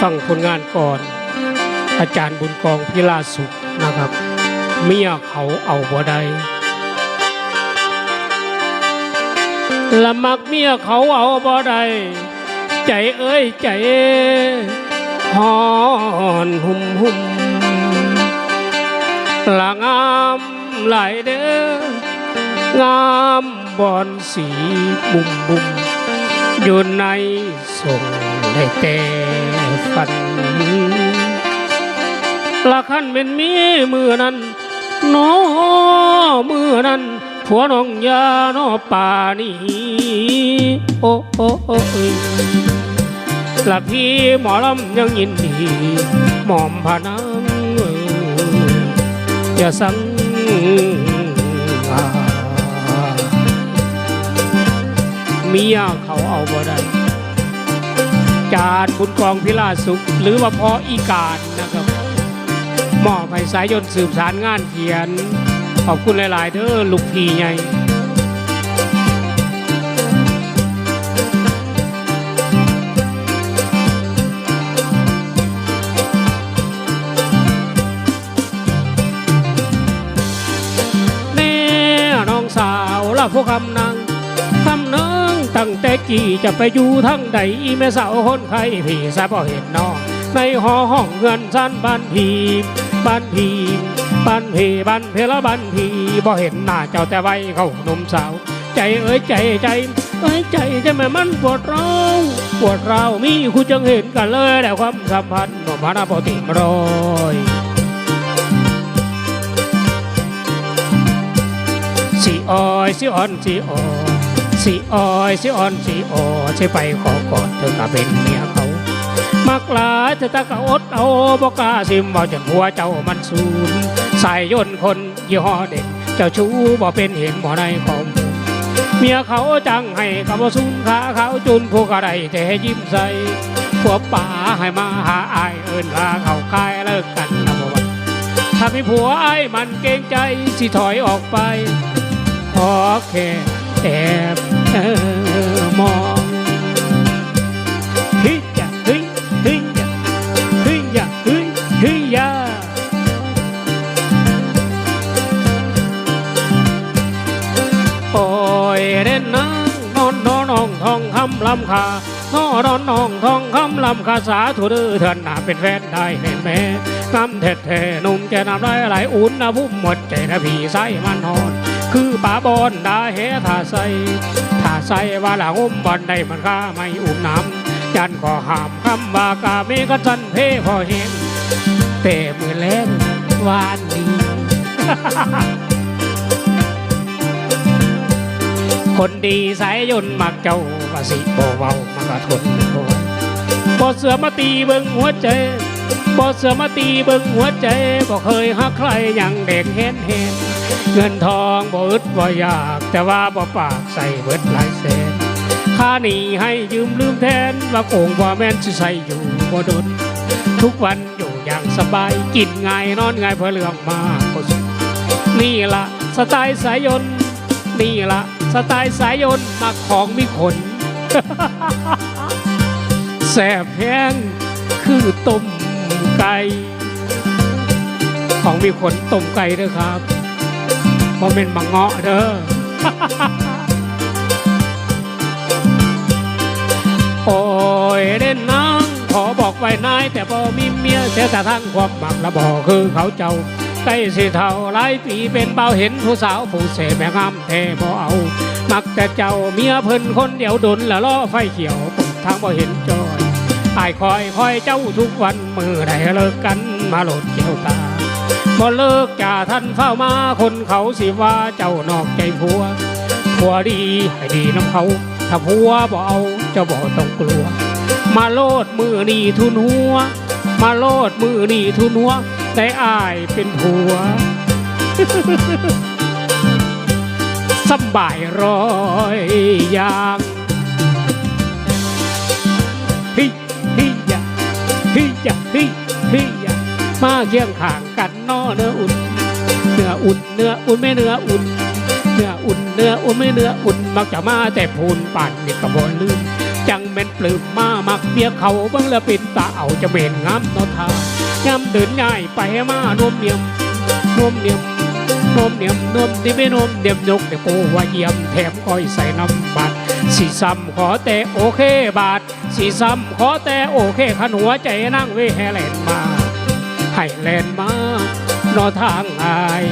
ฟังผลงานก่อน อาจารย์บุญกองพิลาสุขนะครับ เมียเขาเอาบ่ได้ละมักเมียเขาเอาบ่ได้ใจเอ้ยใจหอนหุ่มหุ่มละงามหลายเด้องามบอนสีบุ่มบุ่มอยู่ในสง ได้แต่ฝันละคันเป็นมีมือนั้นน้อมือนั้นผัวน้องยาน้อป่านี้โอ้โอ้โอ้อยละพี่หมอลำยังยินดีหมอมพานังเอ้ยอย่าสั่งเมียเขาเอาบ่ได้ จานบุญกองพิลาสุข หรือว่าพออีการนะครับมอบให้สายยนต์สืบสารงานเขียน ขอบคุณหลาย ๆเด้อลูกพี่ใหญ่แม่น้องสาวละพวกคำน กี่จะไปอยู่ทั้งใดอีแม่สาวคนไข้พี่สาบ่เห็นน้องในหอห้องเงินสั้นบ้านพีบ้านพีบ้านพีบ้านเพละบ้านพีบ่เห็นหน้าเจ้าแต่ไว้เขาหนมสาว ใจเอ้ยใจใจเอ้ยใจจะแม่มันปวดร้าวปวดร้าวมีคู่จังเห็นกันเลยแล้วความสัมพันธ์บ่มานาปติมรอยสิอ้อยสิอ่อนสิออ สิอ้อยสิอ่อนสิออสิไปขอกอดเธอก็เป็นเมียเขา มักหลายเธอตะกะอดเอาบอกล้าสิมเอาจนหัวเจ้ามันสูญสายยนคนยี่ห้อเด็กเจ้าชู้บ่เป็นเห็นบ่ในของหมู่เมียเขาจังให้กับบ่สูญขาเขาจุนผู้ก็ไดแต่ยิ้มใส่พวกป่าให้มาหาอายเอินลาเขาคายเลิกกันนะบ่ว่าถ้ามีผัวไอ้มันเกรงใจสิถอยออกไปขอแค่ บเออมองเฮ้ยยะเฮ้ยเฮ้ยยะเฮ้ยยะเฮ้ยเฮ้ยยะโอ้ยเด่นนางนอนนอนองทองคำลำคานอนอนนองทองคำลำคาสาธุเดือเถื่นหนาเป็นแฟนได้แน่แม่น้ำเท็ดแท่หนุ่มแกน้ำไหลไหลอุ่นนะบุ้มหมดใจนะพี่ใส่มันหอน คือป่าบอนดาเฮท่าใส่ท่าใส่ว่าละงุมบอนได้มันข้าไม่อุ้มน้ำยันก็ห้ามคำว่ากาเมก็ทันเพพอเห็นแต่มือแรงวานดีคนดีสายยนต์มักเจ้าว่าสิบเว้ามันก็ทนบ่ไหวบ่เสือมาตีเบิ่งหัวใจบ่เสือมาตีเบิ่งหัวใจบ่เคยหักใครอย่างเด็กเห็นเห็น เงินทองบ่อึดบ่อยากแต่ว่าบ่ปากใส่เบิดหลายแสนค่าหนี้ให้ยืมลืมแทนว่าโกงว่าแม่นสิใส่อยู่บ่ดนทุกวันอยู่อย่างสบายกินง่ายนอนง่ายเพราะเรื่องมากสุดนี่ละสไตล์สายยนต์นี่ละสไตล์สายยนต์มักของมีขนแสบแห้งคือต้มไก่ของมีขนต้มไก่เด้อครับ โมเมนต์มังเงาะเด้อโอ้ยเด่นนางขอบอกไว้นายแต่บ่มีเมียเสียแต่ทั้งความหมักละบ่คือเขาเจ้าใกล้สิเท่าหลายปีเป็นเบาเห็นผู้สาวผู้เสแม่งามแท้บ่เอา มักแต่เจ้าเมียเพิ่นคนเดียวดนละล้อไฟเขียวทางบ่เห็นจอยอายคอยคอยเจ้าทุกวันมือใดเลิกกันมาโหลดเกี่ยวตา บ่เลิกจ่าท่านเฝ้ามาคนเขาสิว่าเจ้านอกใจผัวผัวดีให้ดีน้ำเขา ถ้าผัวบ่เอาเจ้าบ่ต้องกลัว มาโลดมือนี่ทุนหัว มาโลดมือนี่ทุนหัวได้อายเป็นผัวสบายร้อยอย่างฮิฮิยะฮิยะฮิฮิย มาเคียงข้างกันเนอเนื้ออุ่น เนื้ออุ่นเนื้ออุ่นไม่เนื้ออุ่น เนื้ออุ่นเนื้ออุ่นไม่เนื้ออุ่นมักจะมาแต่พูนป่านนี่ก็บ่ลืมจังเม็นปลื้มมามักเบียเขาบิ่งล้วเป็นตาเอาจะเม็นงามนอทาย้ำเดินง่ายไปมานมเนียมนมเนียมนมเนียมนมที่ไม่นมเนียมยกแต่โกว่าเยี่ยมแถมก้อยใส่น้ำบัตรสีซ้ำขอแต่โอเคบาทสีซ้ำขอแต่โอเคขันหัวใจนั่งเวแฮแลนมา ให้แลนมานอทางอาย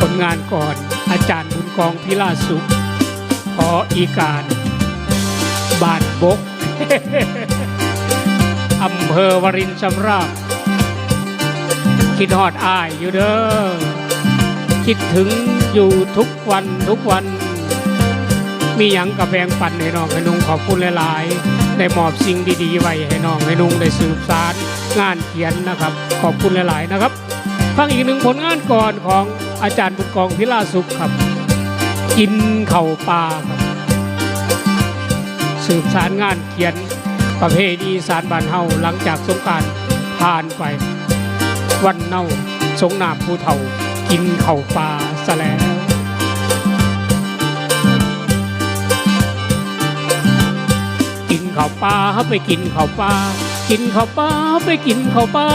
ผลงานก่อนอาจารย์บุญกองพิลาสุขขออีการบานบกอำเภอวรินชำราบ คิดฮอดอายอยู่เด้อคิดถึงอยู่ทุกวันทุกวัน มีหยังกับแบงปันให้น้องให้นุงขอบคุณหลายๆ ได้มอบสิ่งดีๆไว้ให้น้องให้นุ่งได้สืบสารงานเขียนนะครับ ขอบคุณหลาย ๆ นะครับฟังอีกหนึ่งผลงานก่อนของอาจารย์บุญกองพิลาสุขครับ กินเข่าปลาครับสืบสารงานเขียนประเพณีสารบานเฮาหลังจากสงการผ่านไป วันเน่าสงนามผู้เฒ่า กินเข่าปลาซะแล้ว ข้าวปลาไปกินข้าวปลากินข้าวปลาไปกินข้าวปลา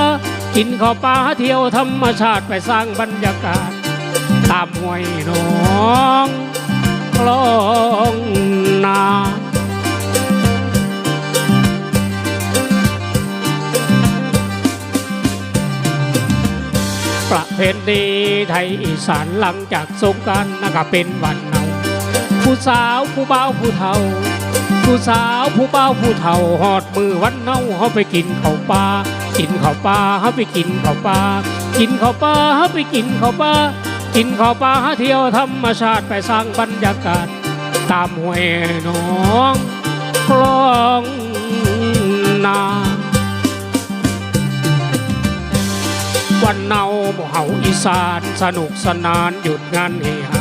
กินข้าวปลาเที่ยวธรรมชาติไปสร้างบรรยากาศ ตามห้วยหนองคลองนาประเพณีไทยอีสานหลังจากสงการนะครับเป็นวันเนาผู้สาวผู้บ่าวผู้เฒ่า ผู้สาวผู้เบ่าผู้เฒ่าหอดมือวันเน่าเขาไปกินข้าวปลากินข้าวปลาเขาไปกินข้าวปลากินข้าวปลาเขาไปกินข้าวปลากินข้าวปลาเที่ยวธรรมชาติไปสร้างบรรยากาศ ตามห้วยหนองคลองนาวันเนาหมู่เฮาอีสานสนุกสนานหยุดงานเฮฮา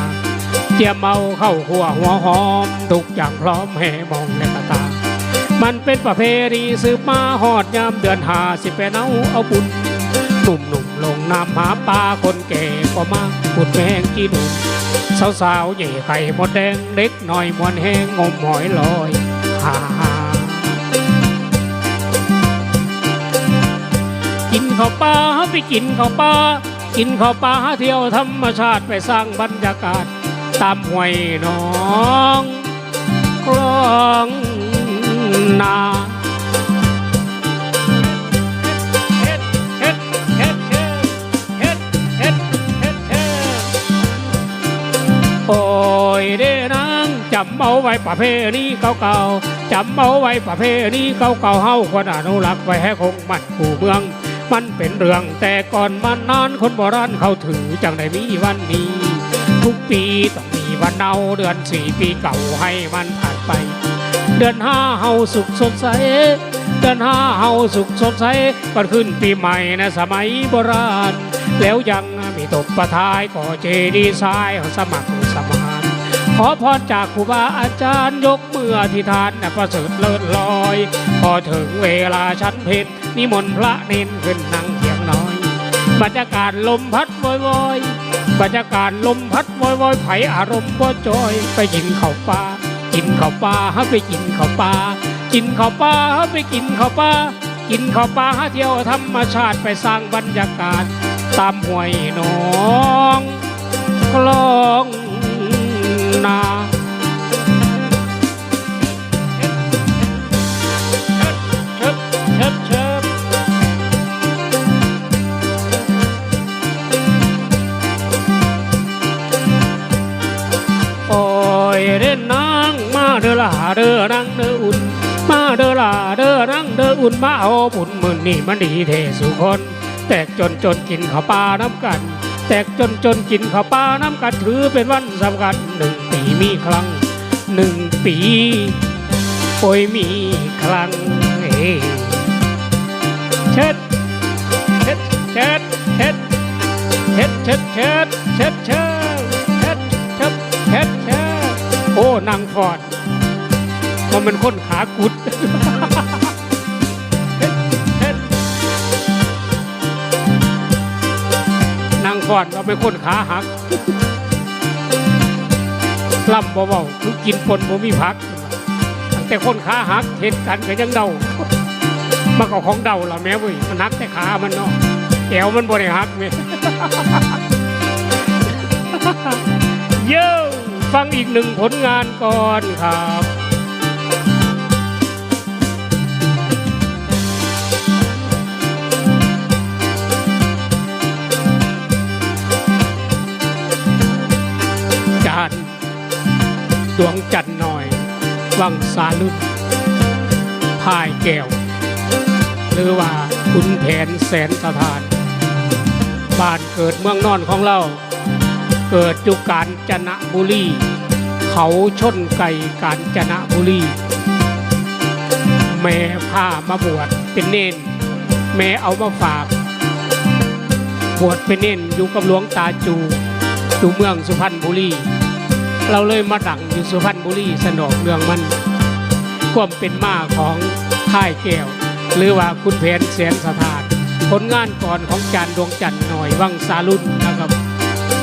เจียมเมาเข้าหัวหัวหอม ทุกอย่างพร้อมให้มองแลตา มันเป็นประเพณีสืบมาหอดยามเดือนหาสิไปเอาเอาบุญหนุ่มหนุ่มลงน้ำหาปลาคนแก่ก็มาขุดแมงจีนุ่มสาวสาวๆใหญ่ไข่มดแดงเล็กหน่อยมวนแห้งงมหอยลอยฮ่าฮ่ากินข้าวปลาไปกินข้าวปลากินข้าวปลาเที่ยวธรรมชาติไปสร้างบรรยากาศ ตามห้วยน้องคลองนาโอ้ยเด้นางจำเอาไว้ประเพณีเก่าๆจำเอาไว้ประเพณีเก่าๆเฮาควรอนุรักษ์ไว้ให้คงมั่นคู่เมือง มันเป็นเรื่องแต่ก่อนมันนานคนโบราณเขาถือจังได้มีวันนี้ กปีต้องมีวันเนาเดือนสี่ปีเก่าให้มันผ่านไป เดือนห้าเฮาสุขสดใส เดือนห้าเฮาสุขสดใสก่อนขึ้นปีใหม่นะสมัยโบราณ แล้วยังมีตบประทายก่อเจดีย์ทรายสมัครสมานขอพรจากครูบาอาจารย์ยกมืออธิษฐานนะประเสริฐเลิศลอย พอถึงเวลาชั้นเพชรนิมนต์พระเน้นขึ้นนั่ง บรรยากาศลมพัดวอยวอยบรรยากาศลมพัดวอยวอยไผอารมณ์ก็จอย ไปกินข้าวปลากินข้าวปลาฮะไปกินข้าวปลากินข้าวปลาฮะไปกินข้าวปลากินข้าวปลาฮะเที่ยวธรรมชาติไปสร้างบรรยากาศ ตามห้วยหนองคลองนา เด้อล่ะเด้อนางเด้ออุ่น มาเด้อล่ะเด้อนางเด้ออุ่นมาเอาบุญมือนี่มันดีเทสุคน แตกจนจนกินข้าวปลาน้ำกัน แตกจนจนกินข้าวปลาน้ำกันถือเป็นวันสำคัญหนึ่งปีมีครั้งหนึ่งปีโอยมีครั้งเอ้ยเช็ดเช็ดเช็ดเช็ดเช็ดเช็ดเช็ดเช็ดเช็ดเช็ดเช็ดเช็ดเช็ดโอ้นางฟอด มันเป็นคนขากุดเช็ดเช็ดนางฟอนว่าเป็นคนขาหักล่ำเบาๆคือกินปนบ่มีพัก แต่คนขาหักเห็นกันก็ยังเดามันก็ของเดาล่ะแม่เว้ยมันหักแต่ขามันเนาะแอวมันบ่ได้หักแม่เย้ฟังอีกหนึ่งผลงานก่อนครับ จานดวงจันทร์หน่อย วังสาลุนพายแก้ว หรือว่าคุณแผนแสนสถาน บ้านเกิดเมืองนอนของเรา เกิดจุกาญจนบุรี เขาชนไก่กาญจนบุรี แม่ผ้ามาบวชเป็นเนน แม่เอามาฝากบวชเป็นเนนอยู่กับหลวงตาจูอยู่เมืองสุพรรณบุรี เราเลยมาดังอยู่สุพรรณบุรีสนองเรื่องมันความเป็นมาของค่ายแก้ว หรือว่าคุณเพนเสียนสถาน ผลงานก่อนของจานดวงจันทร์หน่อยวังสาลุนนะครับ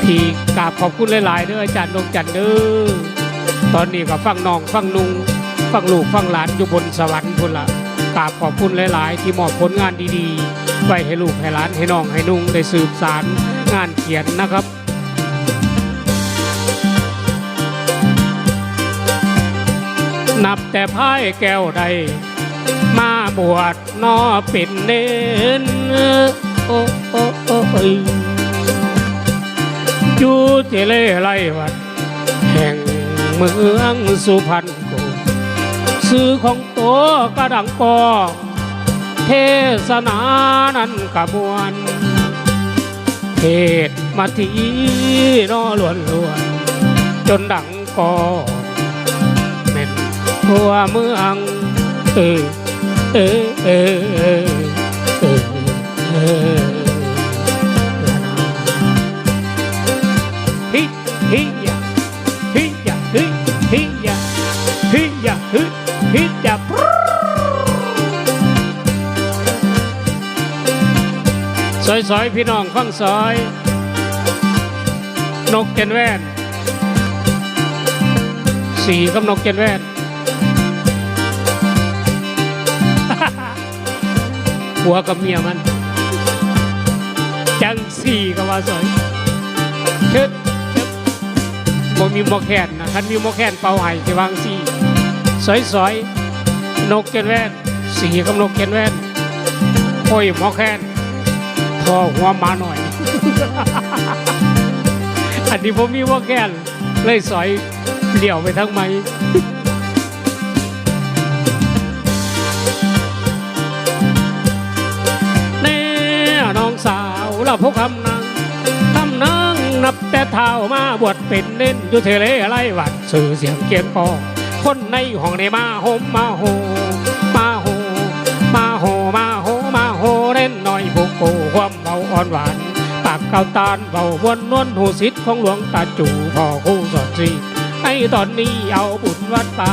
ที่กราบขอบคุณหลาย ๆเด้ออาจารย์ดวงจันทร์เด้อตอนนี้ก็ฟังน้องฟังนุงฟังลูกฟังหลานอยู่บนสวรรค์พุ่นละกราบขอบคุณหลาย ๆ ที่มอบผลงานดี ๆ ไว้ให้ลูกให้หลานให้น้องให้นุ่งได้สืบสารงานเขียนนะครับ นับแต่พายแก้วใด มาบวชนอป็นเนนโอ้โอ้โอ้ยอยู่ที่เล่ไรวัด แห่งเมืองสุพรรณกูซื้อของตัวกระดังกอเทศนานั้นกระบวนเทศมาทีนอล้วนล้วนจนดังกอ ทั่วเมือง เออ เออ เออ เออ เออฮิฮิยะฮิยะฮิฮิยะฮิยะฮิฮิยะปรู๊ซอยซอยพี่น้องฟังซอย นกเกนแว่นสีกับนกเกนแว่น ผัวกับเมียมัน จังสี่ก็ว่าสวยเชิดชิดบ่มีหมอแคนนะคันมีหมอแคนเป่าไห้สิวางสี่สอยสอยๆนกเกนแว่นสีกับนกเกนแว่นโอ้ยหมอแคนพอหัวมาหน่อย อันนี้ผมมีหมอแคนเลยสอยเหลี่ยวไปทั้งไม้ สาวกคำนางคำนางนับแต่เท้ามาบวชเป็นเน้นอยู่เทเลไรวัดสื่อเสียงเกียงกองคนในห้องในมาโฮมมาโฮมาโฮมาโฮมาโฮมาโฮเล่นหน่อยบุกโกความเบาอ่อนหวานปากเกาตานเบาวนนวลหูสิทธิ์ของหลวงตาจู่พ่อคู่สอนสีในตอนนี้เอาบุญวัดป่า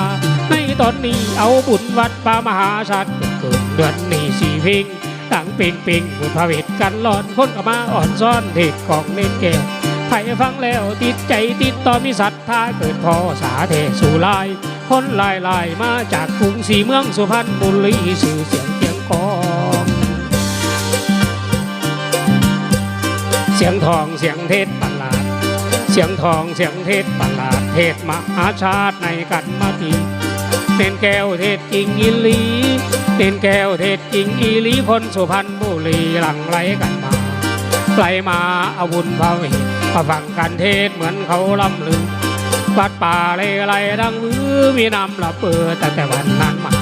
ในตอนนี้เอาบุญวัดป่ามหาชาติเกิดเดือนนี้สี่พลง ดังเปิงเปิงบุญพระเวทกันหลอนคนก็มาอ่อนซ้อนเทศของเล่นแก้วใครฟังแล้วติดใจติดต่อมีศรัทธาเกิดพอสาเทสู่ลาย คนลายลายมาจากกรุงศรีเมืองสุพรรณบุรีสื่อเสียงเกียงกองเสียงทองเสียงเทศประหลาด เสียงทองเสียงเทศประหลาด เทศมหาชาติในกันมาทีเน้นแก้วเทศจริงอีหลี เน้นแก้วเทศจริงอีลีคนสุพรรณบุรีหลังไหลกันมาไหลมาอาบุญพระเวทมาฟังกันเทศเหมือนเขาลำลือวัดป่าเลไรดังวือมีน้ำละเปิดแต่แต่วันนั้นมา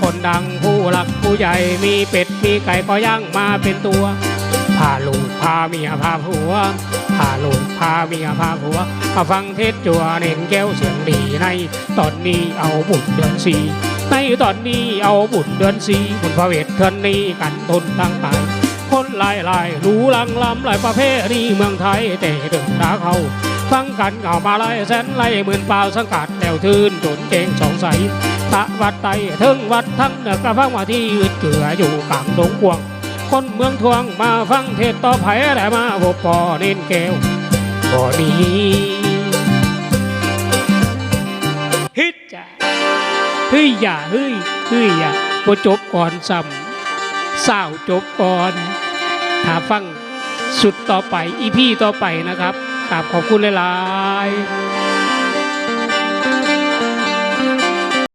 คนดังผู้หลักผู้ใหญ่มีเป็ดมีไก่ก็ย่างมาเป็นตัวพาลูกพาเมียพาผัวพาลูกพาเมียพาผัวมาฟังเทศจัวเน้นแก้วเสียงดีใน ตอนนี้เอาบุญเดือนสี่ ตอนนี้เอาบุญเดือนสี่บุญพระเวทเทือนนี้กันทนตั้งตายคนหลายหลายรู้ลังลำหลายประเภทนี่เมืองไทยแต่ดึงดาเขาฟังกันเก่ามาไล่แสนไล่หมื่นเปล่าสังกัดแนวทื่นจนเจงสองใสตะวัดไตถึงวัดทั้งเหนือกระฟังมาที่ยืดเกลืออยู่กลางดงกวง คนเมืองทวงมาฟังเทศต่อไผ่แต่มาพบปอเน้นแก้วบ่นี้ ฮ้ยอย่าเฮ้ยเฮ้ยอย่าบ่จบก่อนซ้ำสาจบก่อนถ้าฟังสุดต่อไปอีพี่ต่อไปนะครับกราบขอบคุณหลายๆ